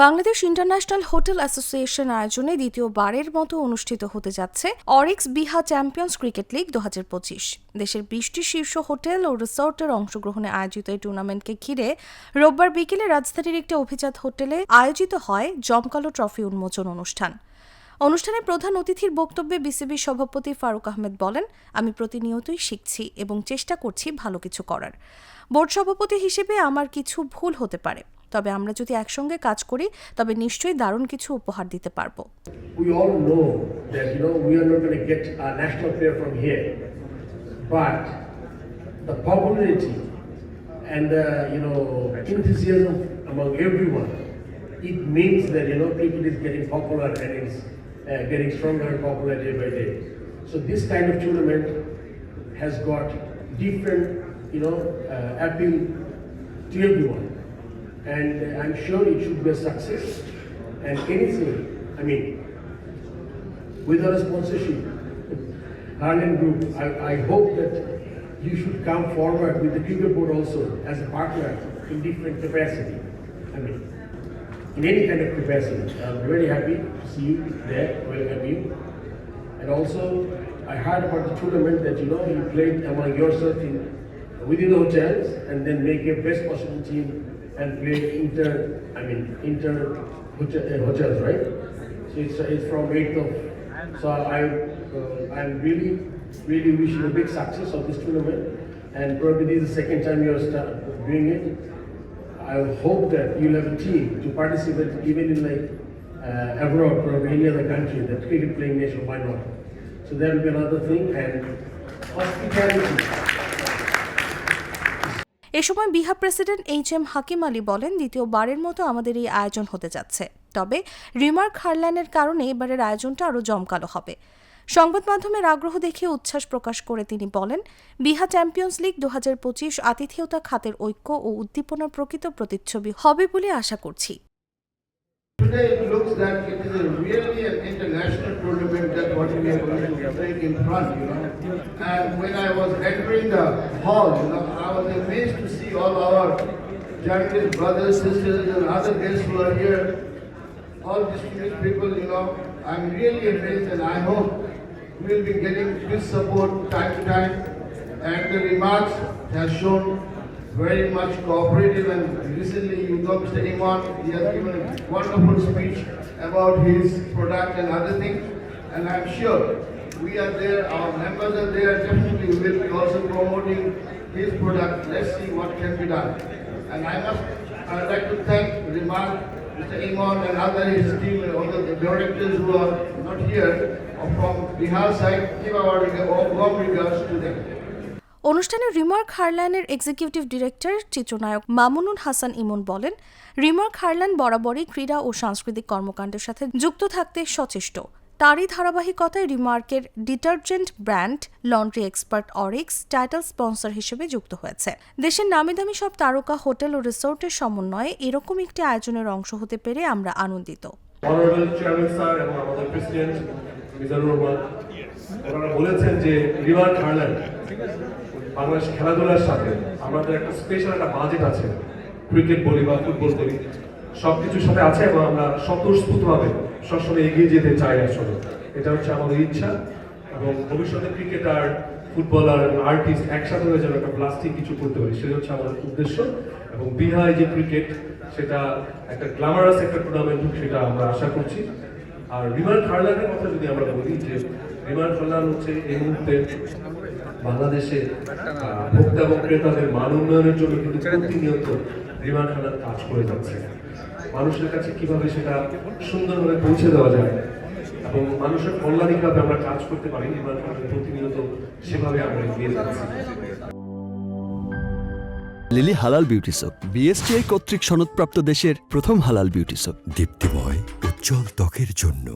Bangladesh international hotel association আয়োজনে দ্বিতীয়বারের মতো অনুষ্ঠিত হতে যাচ্ছে অরিক্স বিহা চ্যাম্পিয়ন্স ক্রিকেট লিগ দু হাজার পঁচিশ। দেশের বিশটি শীর্ষ হোটেল ও রিসর্টের অংশগ্রহণে আয়োজিত এই টুর্নামেন্টকে ঘিরে রোববার বিকেলে রাজধানীর একটি অভিজাত হোটেলে আয়োজিত হয় জমকালো ট্রফি উন্মোচন অনুষ্ঠান। অনুষ্ঠানে প্রধান অতিথির বক্তব্যে বিসিবি সভাপতি ফারুক আহমেদ বলেন, আমি প্রতিনিয়তই শিখছি এবং চেষ্টা করছি ভালো কিছু করার। বোর্ড সভাপতি হিসেবে আমার কিছু ভুল হতে পারে। তবে আমরা যদি একসঙ্গে কাজ করি তবে নিশ্চয়ই দারুণ কিছু উপহার দিতে পারব and the you know enthusiasm among everyone, it means that you know cricket is getting popular and it's uh, getting stronger and popular day by day. So this kind of tournament has got different you know uh, appeal to everyone, and I'm sure it should be a success. And anything, I mean, without a sponsorship. Harlan Group, I, I hope that you should come forward with the cricket board also as a partner in different capacity. I mean, in any kind of capacity. I'm very happy to see you there, welcome you. And also, I heard about the tournament that you know you played among yourself in within the hotels and then make a best possible team and play inter, I mean, inter uh, hotels, right? So it's, it's from 8th of, so I, uh, I'm really, really wishing a big success of this tournament. And probably this is the second time you're start doing it. I hope that you'll have a team to participate even in like uh, abroad, probably any other country, that cricket playing nation, why not? So that will be another thing. And hospitality. এ সময় Bihar president H M Hakim Ali বলেন, দ্বিতীয়বারের মতো আমাদের এই আয়োজন হতে যাচ্ছে। তবে রিমার্ক হারল্যান্ডের কারণে এবারের আয়োজনটা আরও জমকালো হবে। সংবাদ মাধ্যমের আগ্রহ দেখে উচ্ছ্বাস প্রকাশ করে তিনি বলেন বিহা চ্যাম্পিয়ন্স লিগ দু হাজার পঁচিশ আতিথেয়তা খাতের ঐক্য ও উদ্দীপনার প্রকৃত প্রতিচ্ছবি হবে বলে আশা করছি। International tournament that what we are to take in front, you know. And when I was entering the hall, you know, I was amazed to see all our journalist brothers, sisters, and other guests who are here. All distinguished people, you know. I'm really amazed, and I hope we'll be getting this support time to time. And the remarks has shown very much cooperative and recently you know Mr. Iman, he has given a wonderful speech about his product and other things and I'm sure we are there, our members are there, definitely will be also promoting his product. Let's see what can be done. And I must, I'd like to thank Remark, Mr. Iman and other his team, all the directors who are not here or from Bihar side, give our warm regards to them. অনুষ্ঠানে Remark হারল্যান্ডের executive director চিত্রনায়ক মামুনুল হাসান ইমন বলেন remark Harland বরাবরই ক্রীড়া ও সাংস্কৃতিক কর্মকাণ্ডের সাথে যুক্ত থাকতে সচেষ্ট। তারই ধারাবাহিকতায় রিমার্কের detergent brand, laundry expert Orix, title sponsor হিসেবে যুক্ত হয়েছে। দেশের নামিদামি সব তারকা, হোটেল ও রিসোর্টের সমন্বয়ে এরকম একটি আয়োজনের অংশ হতে পেরে আমরা আনন্দিত। বলেছেন যে রিভার থাইল্যান্ড বাংলাদেশ খেলাধুলার সাথে আমাদের একটা স্পেশাল একটা বাজেট আছে। ক্রিকেট বলি বা ফুটবল বলি সব কিছুর সাথে আছে এবং আমরা স্বতঃস্ফূর্তভাবে সবসময় এগিয়ে যেতে চাই আসলে। এটা হচ্ছে আমাদের ইচ্ছা এবং ভবিষ্যতে ক্রিকেটার ফুটবলার আর্টিস্ট একসাথে হয়ে যাবে একটা প্লাস্টিক কিছু করতে পারি, সেটা হচ্ছে আমাদের উদ্দেশ্য এবং বিহায় যে ক্রিকেট সেটা একটা গ্ল্যামারাস একটা টুর্নামেন্ট সেটা আমরা আশা করছি। আর রিমান খারলানের কথা যদি আমরা বলি যে রিমান খারলান হচ্ছে এই মুহূর্তে বাংলাদেশে ভোক্তা এবং ক্রেতাদের মান উন্নয়নের জন্য কিন্তু প্রতিনিয়ত রিমান খারলান কাজ করে যাচ্ছে। মানুষের কাছে কীভাবে সেটা সুন্দরভাবে পৌঁছে দেওয়া যায় এবং মানুষের কল্যাণ কীভাবে আমরা কাজ করতে পারি রিমান খারলান প্রতিনিয়ত সেভাবে আমরা এগিয়ে যাচ্ছি। লিলি হালাল বিউটি সোপ বিএসটিআই কর্তৃক সনদপ্রাপ্ত দেশের প্রথম হালাল বিউটি সোপ। দীপ্তিময় উজ্জ্বল ত্বকের জন্য।